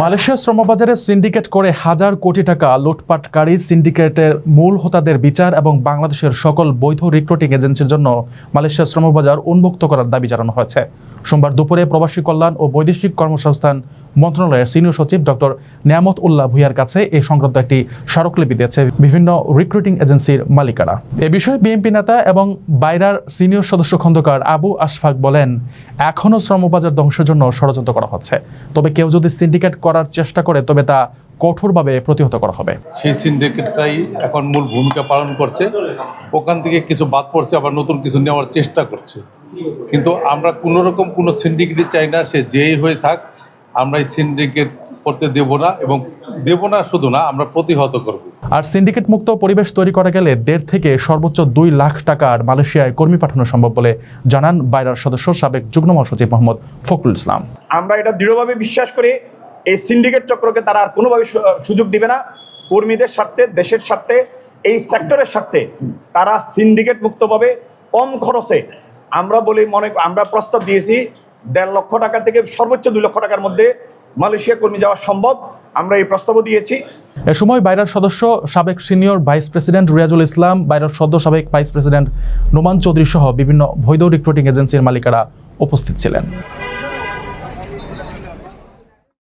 Malaysia শ্রমবাজারে syndicate করে হাজার কোটি টাকা লুটপাটকারী সিন্ডিকেটের মূল হোতাদের বিচার এবং বাংলাদেশের সকল বৈধ রিক্রুটিং এজেন্সির জন্য মালয়েশিয়া শ্রমবাজার উন্মুক্ত করার দাবি জানানো হয়েছে। সোমবার দুপুরে প্রবাসী কল্যাণ ও বৈদেশিক কর্মসংস্থান মন্ত্রণালয়ের সিনিয়র সচিব ডক্টর নিয়ামত উল্লাহ ভুইয়ার কাছে এই সংক্রান্ত একটি স্মারকলিপি দিয়েছে বিভিন্ন রিক্রুটিং এজেন্সির মালিকারা এ বিষয়ে বিএনপি নেতা এবং বাইরার সিনিয়র সদস্য খন্দকার আবু আশফাক বলেন এখনও শ্রমবাজার ধ্বংসের জন্য ষড়যন্ত্র করা হচ্ছে। তবে কেউ যদি সিন্ডিকেট করার চেষ্টা করে, তবে তা কঠোরভাবে প্রতিহত করা হবে। সেই সিন্ডিকেটটাই এখন মূল ভূমিকা পালন করছে। ওখান থেকে কিছু বাদ পড়ছে, আবার নতুন কিছু নেওয়ার চেষ্টা করছে। কিন্তু আমরা কোনো রকম কোনো সিন্ডিকেটই চাই না, সে যেই হয়ে থাক আমরা এই সিন্ডিকেট করতে দেব না এবং দেব না শুধু না আমরা প্রতিহত করব। আর সিন্ডিকেট মুক্ত পরিবেশ তৈরি করা গেলে দেড় থেকে সর্বোচ্চ দুই লাখ টাকার মালয়েশিয়ায় কর্মী পাঠানো সম্ভব বলে জানান বাইরার সদস্য সাবেক যুগ্ম মহাসচিব মোহাম্মদ ফখরুল ইসলাম। আমরা এটা দৃঢ়ভাবে বিশ্বাস করি এই সিন্ডিকেট চক্রকে তারা আর কোনোভাবে সু- সুযোগ দিবে না। কর্মীদের স্বার্থে দেশের স্বার্থে এই সেক্টরের স্বার্থে তারা সিন্ডিকেট মুক্তভাবে কম খরচে। আমরা বলি মনে আমরা প্রস্তাব দিয়েছি দেড় লক্ষ টাকা থেকে সর্বোচ্চ দুই লক্ষ টাকার মধ্যে মালয়েশিয়া কর্মী যাওয়া সম্ভব, আমরা এই প্রস্তাব দিয়েছি। এ সময় বাইরার সদস্য সাবেক senior vice president Riazul Islam, বাইরার সদ্য সাবেক ভাইস প্রেসিডেন্ট নোমান চৌধুরী সহ বিভিন্ন বৈধ রিক্রুটিং এজেন্সির মালিকারা উপস্থিত ছিলেন।